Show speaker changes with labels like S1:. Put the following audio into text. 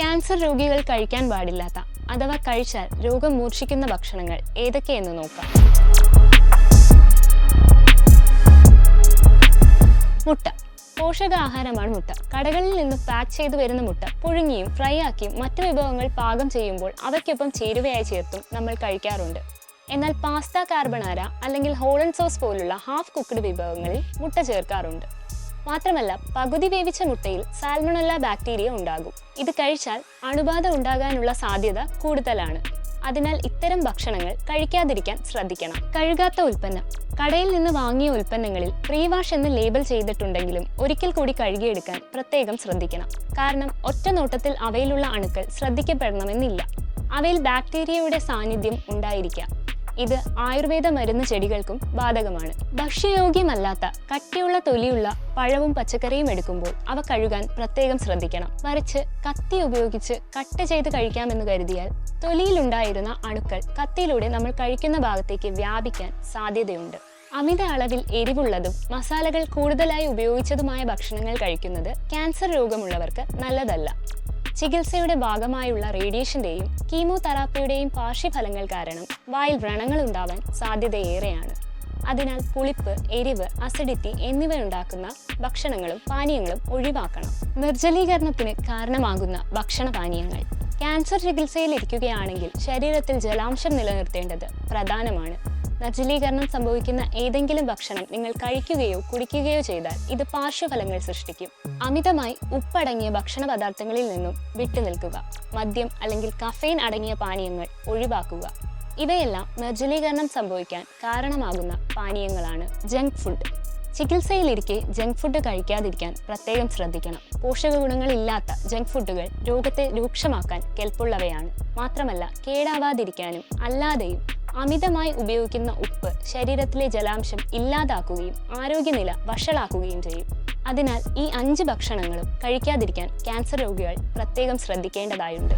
S1: Cancer രോഗികൾ കഴിക്കാൻ പാടില്ലാത്ത അഥവാ കഴിച്ചാൽ രോഗം മൂർച്ഛിക്കുന്ന ഭക്ഷണങ്ങൾ ഏതൊക്കെയെന്ന് നോക്കാം. മുട്ട. പോഷകാഹാരമാണ് മുട്ട. കടകളിൽ നിന്ന് പാക്ക് ചെയ്തു വരുന്ന മുട്ട പുഴുങ്ങിയും ഫ്രൈ ആക്കിയും മറ്റു വിഭവങ്ങൾ പാകം ചെയ്യുമ്പോൾ അവയ്ക്കൊപ്പം ചേരുവയായി ചേർത്തും നമ്മൾ കഴിക്കാറുണ്ട്. എന്നാൽ പാസ്ത കാർബണാര അല്ലെങ്കിൽ ഹോളൻ സോസ് പോലുള്ള ഹാഫ് കുക്ക്ഡ് വിഭവങ്ങളിൽ മുട്ട ചേർക്കാറുണ്ട്. മാത്രമല്ല പകുതി വേവിച്ച മുട്ടയിൽ സാൽമണല്ല ബാക്ടീരിയ ഉണ്ടാകും. ഇത് കഴിച്ചാൽ അണുബാധ ഉണ്ടാകാനുള്ള സാധ്യത കൂടുതലാണ്. അതിനാൽ ഇത്തരം ഭക്ഷണങ്ങൾ കഴിക്കാതിരിക്കാൻ ശ്രദ്ധിക്കണം. കഴുകാത്ത ഉൽപ്പന്നം. കടയിൽ നിന്ന് വാങ്ങിയ ഉൽപ്പന്നങ്ങളിൽ പ്രീവാഷ് എന്ന് ലേബൽ ചെയ്തിട്ടുണ്ടെങ്കിലും ഒരിക്കൽ കൂടി കഴുകിയെടുക്കാൻ പ്രത്യേകം ശ്രദ്ധിക്കണം. കാരണം ഒറ്റ നോട്ടത്തിൽ അവയിലുള്ള അണുക്കൾ ശ്രദ്ധിക്കപ്പെടണമെന്നില്ല. അവയിൽ ബാക്ടീരിയയുടെ സാന്നിധ്യം ഉണ്ടായിരിക്കാം. ഇത് ആയുർവേദ മരുന്ന് ചെടികൾക്കും ബാധകമാണ്. ഭക്ഷ്യയോഗ്യമല്ലാത്ത കട്ടിയുള്ള തൊലിയുള്ള പഴവും പച്ചക്കറിയും എടുക്കുമ്പോൾ അവ കഴുകാൻ പ്രത്യേകം ശ്രദ്ധിക്കണം. മറിച്ച് കത്തി ഉപയോഗിച്ച് കട്ട് ചെയ്ത് കഴിക്കാമെന്ന് കരുതിയാൽ തൊലിയിലുണ്ടായിരുന്ന അണുക്കൾ കത്തിയിലൂടെ നമ്മൾ കഴിക്കുന്ന ഭാഗത്തേക്ക് വ്യാപിക്കാൻ സാധ്യതയുണ്ട്. അമിത അളവിൽ എരിവുള്ളതും മസാലകൾ കൂടുതലായി ഉപയോഗിച്ചതുമായ ഭക്ഷണങ്ങൾ കഴിക്കുന്നത് ക്യാൻസർ രോഗമുള്ളവർക്ക് നല്ലതല്ല. ചികിത്സയുടെ ഭാഗമായുള്ള റേഡിയേഷന്റെയും കീമോതെറാപ്പിയുടെയും പാർശ്വഫലങ്ങൾ കാരണം വായിൽ വ്രണങ്ങൾ ഉണ്ടാവാൻ സാധ്യതയേറെയാണ്. അതിനാൽ പുളിപ്പ് എരിവ് അസിഡിറ്റി എന്നിവ ഉണ്ടാക്കുന്ന ഭക്ഷണങ്ങളും പാനീയങ്ങളും ഒഴിവാക്കണം. നിർജലീകരണത്തിന് കാരണമാകുന്ന ഭക്ഷണ പാനീയങ്ങൾ. ക്യാൻസർ ചികിത്സയിൽ ഇരിക്കുകയാണെങ്കിൽ ശരീരത്തിൽ ജലാംശം നിലനിർത്തേണ്ടത് പ്രധാനമാണ്. നിർജലീകരണം സംഭവിക്കുന്ന ഏതെങ്കിലും ഭക്ഷണം നിങ്ങൾ കഴിക്കുകയോ കുടിക്കുകയോ ചെയ്താൽ ഇത് പാർശ്വഫലങ്ങൾ സൃഷ്ടിക്കും. അമിതമായി ഉപ്പടങ്ങിയ ഭക്ഷണ പദാർത്ഥങ്ങളിൽ നിന്നും വിട്ടുനിൽക്കുക മദ്യം അല്ലെങ്കിൽ കഫേൻ അടങ്ങിയ പാനീയങ്ങൾ ഒഴിവാക്കുക. ഇവയെല്ലാം നിർജലീകരണം സംഭവിക്കാൻ കാരണമാകുന്ന പാനീയങ്ങളാണ് ജങ്ക് ഫുഡ്. ചികിത്സയിലിരിക്കെ ജങ്ക് ഫുഡ് കഴിക്കാതിരിക്കാൻ പ്രത്യേകം ശ്രദ്ധിക്കണം. പോഷക ഗുണങ്ങളില്ലാത്ത ജങ്ക് ഫുഡുകൾ രോഗത്തെ രൂക്ഷമാക്കാൻ കെൽപ്പുള്ളവയാണ്. മാത്രമല്ല കേടാവാതിരിക്കാനും അല്ലാതെയും അമിതമായി ഉപയോഗിക്കുന്ന ഉപ്പ് ശരീരത്തിലെ ജലാംശം ഇല്ലാതാക്കുകയും ആരോഗ്യനില വഷളാക്കുകയും ചെയ്യും. അതിനാൽ ഈ അഞ്ച് ഭക്ഷണങ്ങളും കഴിക്കാതിരിക്കാൻ ക്യാൻസർ രോഗികൾ പ്രത്യേകം ശ്രദ്ധിക്കേണ്ടതായുണ്ട്.